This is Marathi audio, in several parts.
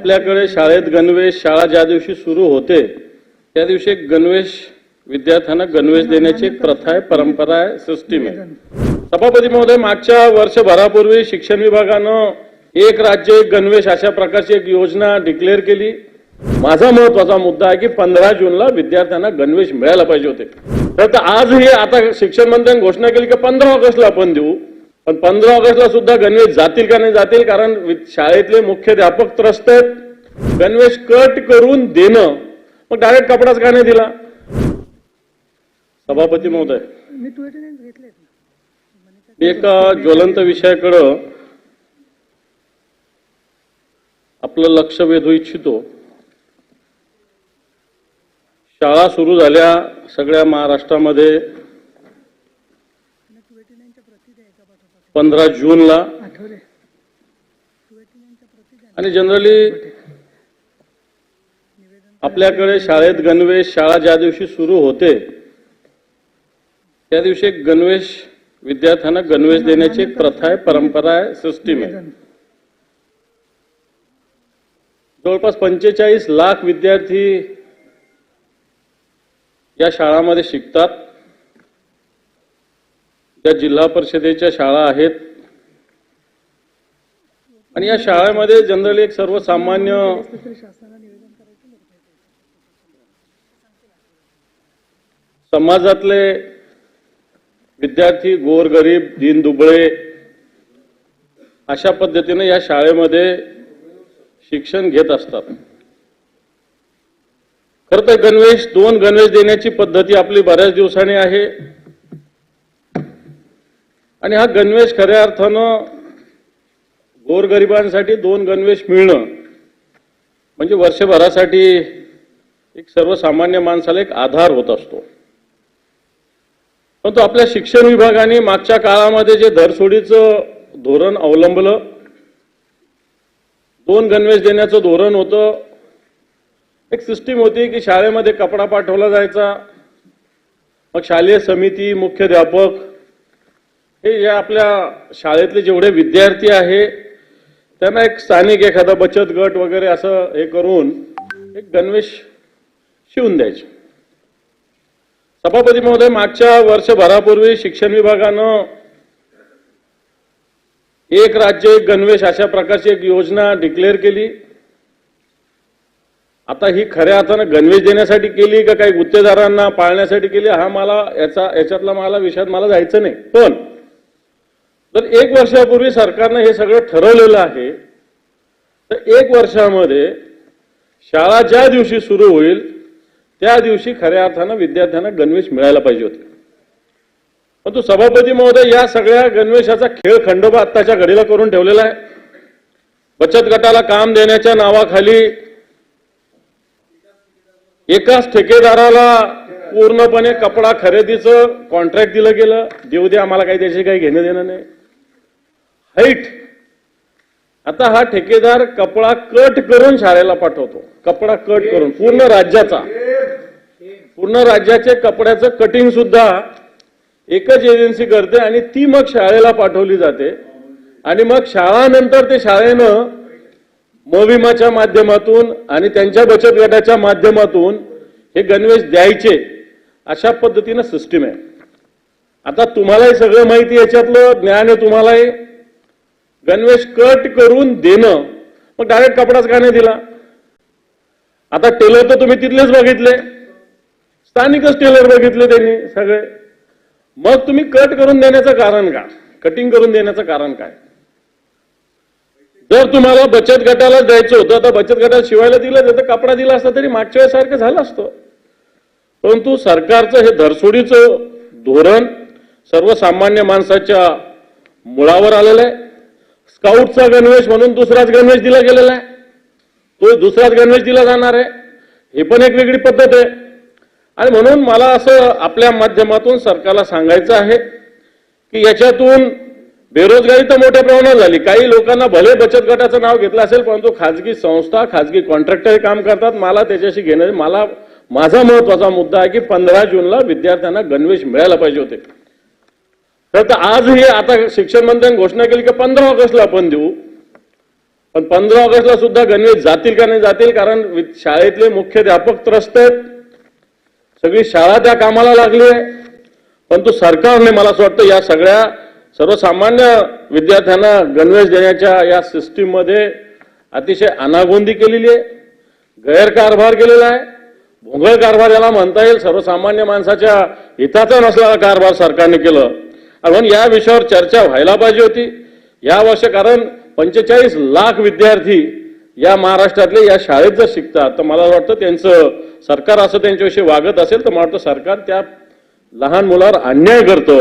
आपल्याकडे शाळेत गणवेश शाळा ज्या दिवशी सुरू होते त्या दिवशी एक गणवेश विद्यार्थ्यांना गणवेश देण्याची एक प्रथा आहे परंपरा आहे सिस्टीम आहे. सभापती महोदय मागच्या वर्षभरापूर्वी शिक्षण विभागानं एक राज्य एक गणवेश अशा प्रकारची एक योजना डिक्लेअर केली. माझा महत्त्वाचा मुद्दा आहे की पंधरा जूनला विद्यार्थ्यांना गणवेश मिळायला पाहिजे होते. तर आज हे आता शिक्षण मंत्र्यांनी घोषणा केली की पंधरा ऑगस्टला आपण देऊ. पण पंधरा ऑगस्टला सुद्धा गणवेश जातील का नाही जातील कारण शाळेतले मुख्याध्यापक त्रस्त आहेत. गणवेश कट करून देणं. मग डायरेक्ट कपडाच का नाही दिला? सभापती महोदय. एका ज्वलंत विषयाकडं आपलं लक्ष वेधू इच्छितो. शाळा सुरू झाल्या सगळ्या महाराष्ट्रामध्ये टू एटी नाईनच्या प्रती द्या एका पाठोपाठ पंधरा जूनला. आणि जनरली आपल्याकडे शाळेत गणवेश शाळा ज्या दिवशी सुरू होते त्या दिवशी एक गणवेश विद्यार्थ्यांना गणवेश देण्याची एक प्रथा आहे परंपरा आहे सिस्टीम आहे. जवळपास पंचेचाळीस लाख विद्यार्थी या शाळांमध्ये शिकतात. त्या जिल्हा परिषदेच्या शाळा आहेत आणि या शाळेमध्ये जनरली एक सर्वसामान्य समाजातले विद्यार्थी गोरगरीब दीनदुबळे अशा पद्धतीने या शाळेमध्ये शिक्षण घेत असतात. खरं तर गणवेश दोन गणवेश देण्याची पद्धती आपली बऱ्याच दिवसांनी आहे. आणि हा गणवेश खऱ्या अर्थानं गोरगरिबांसाठी दोन गणवेश मिळणं म्हणजे वर्षभरासाठी एक सर्वसामान्य माणसाला एक आधार होत असतो. परंतु आपल्या शिक्षण विभागाने मागच्या काळामध्ये जे धरसोडीचं धोरण अवलंबलं दोन गणवेश देण्याचं धोरण होतं एक सिस्टीम होती की शाळेमध्ये कपडा पाठवला जायचा मग शालेय समिती मुख्याध्यापक हे या आपल्या शाळेतले जेवढे विद्यार्थी आहे त्यांना एक स्थानिक एखादा बचत गट वगैरे असं हे करून एक गणवेश शिवून द्यायचे. सभापती महोदय मागच्या वर्षभरापूर्वी शिक्षण विभागानं एक राज्य एक गणवेश अशा प्रकारची एक योजना डिक्लेअर केली. आता ही खऱ्या अर्थानं गणवेश देण्यासाठी केली का काही गुत्तेदारांना पाळण्यासाठी केली हा मला याचा याच्यातला मला विषयात मला जायचं नाही. पण जर एक वर्षापूर्वी सरकारनं हे सगळं ठरवलेलं आहे तर एक वर्षामध्ये शाळा ज्या दिवशी सुरू होईल त्या दिवशी खऱ्या अर्थानं विद्यार्थ्यांना गणवेश मिळायला पाहिजे होते. परंतु सभापती महोदय या सगळ्या गणवेशाचा खेळ खंडोबा आत्ताच्या घडीला करून ठेवलेला आहे. बचत गटाला काम देण्याच्या नावाखाली एकाच ठेकेदाराला पूर्णपणे कपडा खरेदीचं कॉन्ट्रॅक्ट दिलं गेलं. देऊ दे आम्हाला काही त्याशी काही घेणं देणं नाही. हाईट आता हा ठेकेदार कपडा कट करून शाळेला पाठवतो. कपडा कट करून पूर्ण राज्याचा. पूर्ण राज्याचे कपड्याचं कटिंग सुद्धा एकच एजन्सी करते आणि ती मग शाळेला पाठवली जाते. आणि मग शाळानंतर ते शाळेनं मोविमाच्या माध्यमातून आणि त्यांच्या बचत गटाच्या माध्यमातून हे गणवेश द्यायचे. अशा पद्धतीनं सिस्टीम आहे. आता तुम्हालाही सगळं माहिती याच्यातलं ज्ञान आहे तुम्हालाही. गणवेश कट करून देणं. मग डायरेक्ट कपडाच का नाही दिला? आता टेलर तर तुम्ही तिथलेच बघितले. स्थानिकच टेलर बघितले त्यांनी सगळे. मग तुम्ही कट करून देण्याचं कारण का? कटिंग करून देण्याचं कारण काय? जर तुम्हाला बचत गटाला द्यायचं होतं आता बचत गटाला शिवायला दिलं तर कपडा दिला असता तरी मागच्या वेळेसारखं झालं असतं. परंतु सरकारचं हे धरसोडीचं धोरण सर्वसामान्य माणसाच्या मुळावर आलेलं आहे. स्काउटचा गणवेश म्हणून दुसराच गणवेश दिला गेलेला आहे. तो दुसराच गणवेश दिला जाणार आहे. हे पण एक वेगळी पद्धत आहे. आणि म्हणून मला असं आपल्या माध्यमातून सरकारला सांगायचं आहे की याच्यातून बेरोजगारी तर मोठ्या प्रमाणात झाली. काही लोकांना भले बचत गटाचं नाव घेतलं असेल परंतु खाजगी संस्था खाजगी कॉन्ट्रॅक्टर काम करतात. मला त्याच्याशी घेणं मला माझा महत्त्वाचा मुद्दा आहे की पंधरा जूनला विद्यार्थ्यांना गणवेश मिळायला पाहिजे होते. तर तर आज हे आता शिक्षण मंत्र्यांनी घोषणा केली की पंधरा ऑगस्टला आपण देऊ. पण पंधरा ऑगस्टला सुद्धा गणवेश जातील का नाही जातील? कारण वि- शाळेतले मुख्याध्यापक त्रस्त आहेत. सगळी शाळा त्या कामाला लागली आहे. परंतु सरकारने मला असं वाटतं या सगळ्या सर्वसामान्य विद्यार्थ्यांना गणवेश देण्याच्या या सिस्टीममध्ये अतिशय अनागोंदी केलेली आहे. गैरकारभार केलेला आहे. भोंगळ कारभार याला म्हणता येईल. सर्वसामान्य माणसाच्या हिताचा नसलेला कारभार सरकारने केलं. म्हणून या विषयावर चर्चा व्हायला पाहिजे होती. या वर्ष कारण पंचेचाळीस लाख विद्यार्थी या महाराष्ट्रातले या शाळेत जर शिकतात तर मला वाटतं त्यांचं सरकार असं त्यांच्याविषयी वागत असेल तर मला वाटतं सरकार त्या लहान मुलावर अन्याय करतो.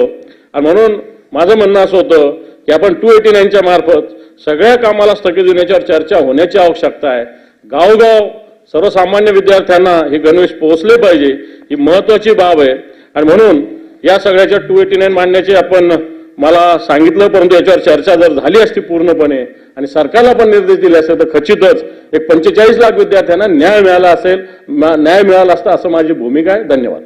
आणि म्हणून माझं म्हणणं असं होतं की आपण टू एटी नाईनच्या मार्फत सगळ्या कामाला स्थगित देण्याच्यावर चर्चा होण्याची आवश्यकता आहे. गावगाव सर्वसामान्य विद्यार्थ्यांना हे गणवेश पोहोचले पाहिजे ही महत्वाची बाब आहे. आणि म्हणून या सगळ्याच्या टू एटी नाईन मांडण्याची आपण मला सांगितलं परंतु याच्यावर चर्चा जर झाली असती पूर्णपणे आणि सरकारला पण निर्देश दिले असेल तर खचितच एक पंचेचाळीस लाख विद्यार्थ्यांना न्याय मिळाला असेल न्याय मिळाला असता असं माझी भूमिका आहे. धन्यवाद.